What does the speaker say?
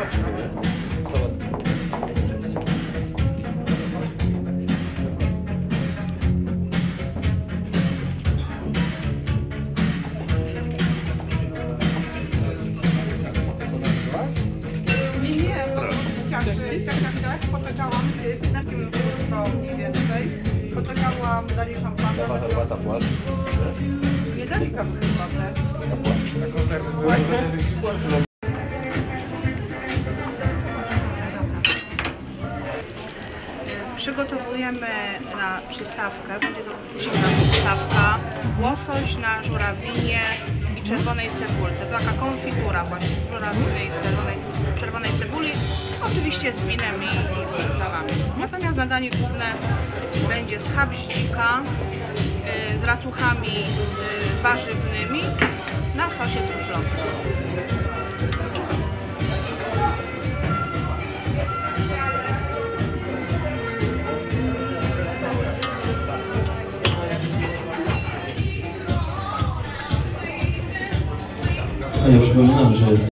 Nie, nie, no tak, tak, tak, tak, poczekałam y, 15 minut do mniej więcej. Poczekałam, dali szampana. Chyba herbata płacz. Nie dali kawy herbatę. Na koncert byłeś, będziesz jakiś płacz Przygotowujemy na przystawkę, będzie to zimna przystawka, łosoś na żurawinie i czerwonej cebulce. To taka konfitura właśnie z żurawiny i czerwonej, czerwonej cebuli, oczywiście z winem i, z przyprawami. Natomiast na danie główne będzie schab z dzika y, z racuchami y, warzywnymi na sosie truflowym. 那有时候真的不是